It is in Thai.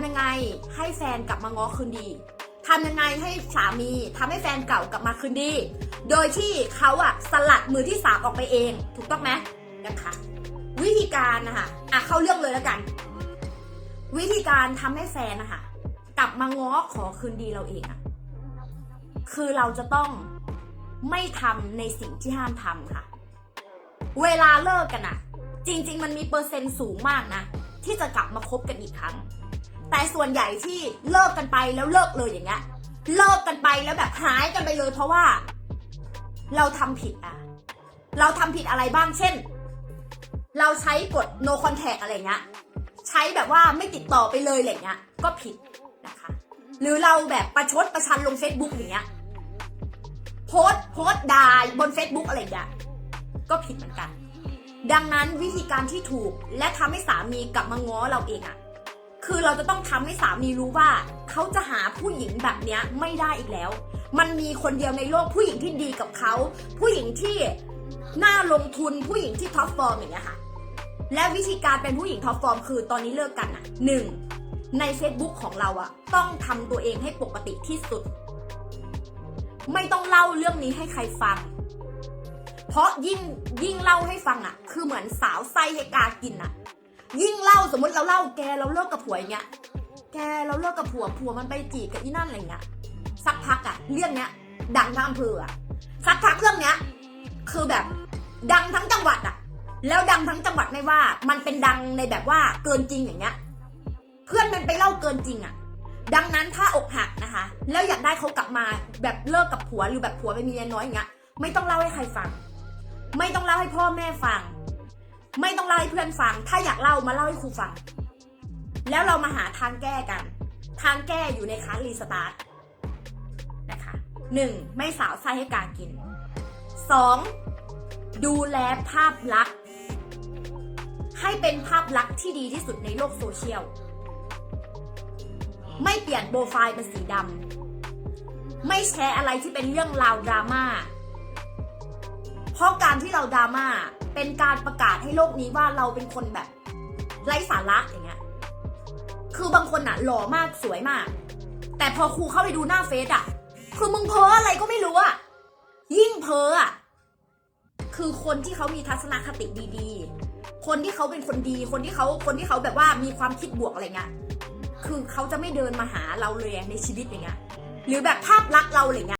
ำยังไงให้แฟนกลับมาง้อคืนดีทำยังไงให้สามีทำให้แฟนเก่ากลับมาคืนดี โดยที่เขาอะสลัดมือที่สามออกไปเอง ถูกต้องไหมนะคะ วิธีการนะคะอะเข้าเรื่องเลยแล้วกัน วิธีการทำให้แฟนนะคะกลับมาง้อขอคืนดีเราเองอะคือเราจะต้องไม่ทำในสิ่งที่ห้ามทำค่ะ เวลาเลิกกันอะจริง ๆ มันมีเปอร์เซ็นต์สูงมากนะที่จะกลับมาคบกันอีกครั้ง แต่ส่วนใหญ่ที่เลิกกันไปแล้วเลิกเลยอย่างเงี้ยเลิกกันไปแล้วแบบหายกันไปเลยเพราะว่า เราทำผิดอะ เราทำผิดอะไรบ้างเช่น เราใช้กฎ no contact อะไรเงี้ยใช้แบบว่าไม่ติดต่อไปเลยอะไรเงี้ย ก็ผิดนะคะ หรือเราแบบประชดประชันลง Facebook อย่างเงี้ยโพส์โพสด่าบน Facebook อะไรอย่างเงี้ยก็ผิดเหมือนกัน ดังนั้นวิธีการที่ถูกและทำให้สามีกลับมาง้อเราเองอะ คือเราจะต้องทำให้สามีรู้ว่า เขาจะหาผู้หญิงแบบเนี้ยไม่ได้อีกแล้ว มันมีคนเดียวในโลกผู้หญิงที่ดีกับเขา ผู้หญิงที่น่าลงทุนผู้หญิงที่ท็อปฟอร์มอย่างเงี้ยค่ะ และวิธีการเป็นผู้หญิงท็อปฟอร์มคือตอนนี้เลิกกันอะหนึ่งใน Facebook ของเราอะต้องทำตัวเองให้ปกติที่สุด ไม่ต้องเล่าเรื่องนี้ให้ใครฟัง เพราะยิ่งยิ่งเล่าให้ฟังอะคือเหมือนสาวไส้ให้กากินอะ ยิ่งเล่าสมมติเราเล่าแกเราเลิกกับผัวอย่างเงี้ย แกเราเลิกกับผัวผัวมันไปจีบกับอีนั่นอะไรเงี้ย สักพักอะเรื่องเนี้ย ดังทั้งอำเภออะสักพักเรื่องเนี้ย คือแบบดังทั้งจังหวัดอะแล้วดังทั้งจังหวัดไม่ว่า มันเป็นดังในแบบว่าเกินจริงอย่างเงี้ย เพื่อนมันไปเล่าเกินจริงอะดังนั้นถ้าอกหักนะคะ แล้วอยากได้เขากลับมาแบบเลิกกับผัวหรือแบบผัวไปมีเมียน้อยอย่างเงี้ย ไม่ต้องเล่าให้ใครฟัง ไม่ต้องเล่าให้พ่อแม่ฟัง ไม่ต้องเล่าให้เพื่อนฟัง ถ้าอยากเล่ามาเล่าให้ครูฟัง แล้วเรามาหาทางแก้กัน ทางแก้อยู่ในคลาสรีสตาร์ทนะคะหนึ่งไม่สาวไส้ให้การกินสองดูแลภาพลักษณ์ให้เป็นภาพลักษณ์ที่ดีที่สุดในโลกโซเชียล ไม่เปลี่ยนโปรไฟล์เป็นสีดำไม่แชร์อะไรที่เป็นเรื่องราวดราม่าเพราะการที่เราดราม่า เป็นการประกาศให้โลกนี้ว่าเราเป็นคนแบบไร้สาระอย่างเงี้ย คือบางคนอะหล่อมากสวยมาก แต่พอครูเข้าไปดูหน้าเฟซอะคือมึงเพ้ออะไรก็ไม่รู้อะยิ่งเพ้ออะคือคนที่เขามีทัศนคติดีๆ คนที่เขาเป็นคนดี คนที่เขาคนที่เขาแบบว่ามีความคิดบวกอะไรเงี้ย คือเขาจะไม่เดินมาหาเราเลยในชีวิตอย่างเงี้ย หรือแบบภาพลักษณ์เราอะไรเงี้ย